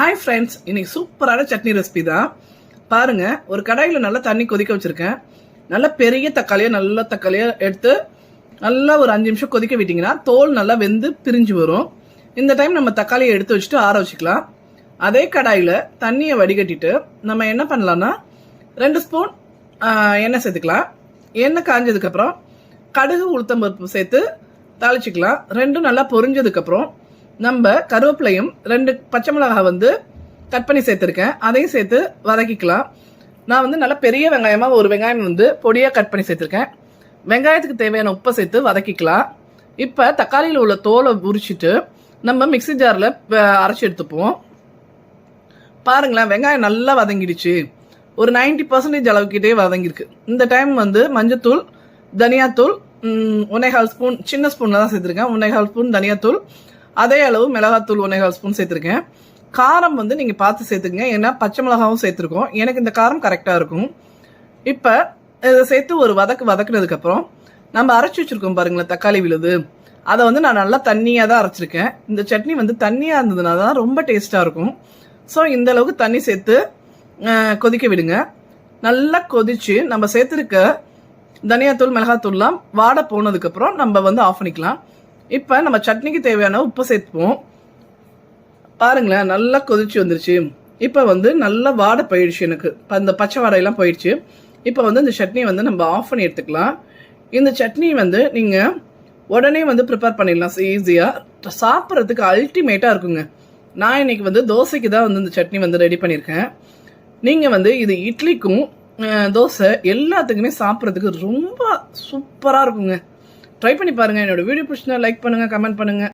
Hi friends இன்னைக்கு சூப்பரான chutney recipe தான். பாருங்க ஒரு கடாயில் நல்லா தண்ணி கொதிக்க வச்சிருக்கேன். நல்லா பெரிய தக்காளியோ நல்ல தக்காளியோ எடுத்து நல்லா ஒரு அஞ்சு நிமிஷம் கொதிக்க விட்டிங்கன்னா தோல் நல்லா வெந்து பிரிஞ்சு வரும். இந்த டைம் நம்ம தக்காளியை எடுத்து வச்சுட்டு ஆற வச்சுக்கலாம். அதே கடாயில் தண்ணியை வடிகட்டிட்டு நம்ம என்ன பண்ணலாம்னா ரெண்டு ஸ்பூன் எண்ணெய் சேர்த்துக்கலாம். எண்ணெய் காஞ்சதுக்கப்புறம் கடுகு உளுத்தம்பருப்பு சேர்த்து தாளிச்சிக்கலாம். ரெண்டும் நல்லா பொரிஞ்சதுக்கப்புறம் நம்ம கருவேப்பிலையும் ரெண்டு பச்சை மிளகாய் வந்து கட் பண்ணி சேர்த்துருக்கேன். அதையும் சேர்த்து வதக்கிக்கலாம். நான் வந்து நல்லா பெரிய வெங்காயமாக ஒரு வெங்காயம் வந்து பொடியாக கட் பண்ணி சேர்த்துருக்கேன். வெங்காயத்துக்கு தேவையான உப்பை சேர்த்து வதக்கிக்கலாம். இப்போ தக்காளியில் உள்ள தோலை உரிச்சிட்டு நம்ம மிக்சி ஜாரில் அரைச்சி எடுத்துப்போம். பாருங்களேன் வெங்காயம் நல்லா வதங்கிடுச்சு. ஒரு 90% பர்சன்டேஜ் அளவுக்கிட்டே வதங்கியிருக்கு. இந்த டைம் வந்து மஞ்சத்தூள் தனியாத்தூள் ஒன்னேகால் ஸ்பூன் சின்ன ஸ்பூனில் தான் சேர்த்துருக்கேன். ஒன்னேகால் ஸ்பூன் தனியாத்தூள் அதே அளவு மிளகாத்தூள் ஒன்னேகால் ஸ்பூன் சேர்த்துருக்கேன். காரம் வந்து நீங்கள் பார்த்து சேர்த்துக்கங்க. ஏன்னா பச்சை மிளகாவும் சேர்த்துருக்கோம். எனக்கு இந்த காரம் கரெக்டாக இருக்கும். இப்போ இதை சேர்த்து ஒரு வதக்கு வதக்குனதுக்கப்புறம் நம்ம அரைச்சி வச்சிருக்கோம் பாருங்களேன் தக்காளி விழுது. அதை வந்து நான் நல்லா தண்ணியாக தான் அரைச்சிருக்கேன். இந்த சட்னி வந்து தண்ணியாக இருந்ததுனால தான் ரொம்ப டேஸ்ட்டாக இருக்கும். ஸோ இந்த அளவுக்கு தண்ணி சேர்த்து கொதிக்க விடுங்க. நல்லா கொதிச்சு நம்ம சேர்த்துருக்க தனியாத்தூள் மிளகாத்தூள்லாம் வாட போனதுக்கப்புறம் நம்ம வந்து ஆஃப் பண்ணிக்கலாம். இப்போ நம்ம சட்னிக்கு தேவையான உப்பு சேர்த்துப்போம். பாருங்களேன் நல்லா கொதிச்சு வந்துருச்சு. இப்போ வந்து நல்லா வாடை போயிடுச்சு எனக்கு. இப்போ அந்த பச்சை வாடையெல்லாம் போயிடுச்சு. இப்போ வந்து இந்த சட்னி வந்து நம்ம ஆஃப் பண்ணி எடுத்துக்கலாம். இந்த சட்னி வந்து நீங்கள் உடனே வந்து ப்ரிப்பேர் பண்ணிடலாம். ஈஸியாக சாப்பிட்றதுக்கு அல்டிமேட்டாக இருக்குங்க. நான் இன்னைக்கு வந்து தோசைக்கு தான் வந்து இந்த சட்னி வந்து ரெடி பண்ணியிருக்கேன். நீங்கள் வந்து இது இட்லிக்கும் தோசை எல்லாத்துக்குமே சாப்பிட்றதுக்கு ரொம்ப சூப்பராக இருக்குங்க. ட்ரை பண்ணி பாருங்கள் என்னோட வீடியோ பிடிச்சினா லைக் பண்ணுங்கள் கமெண்ட் பண்ணுங்கள்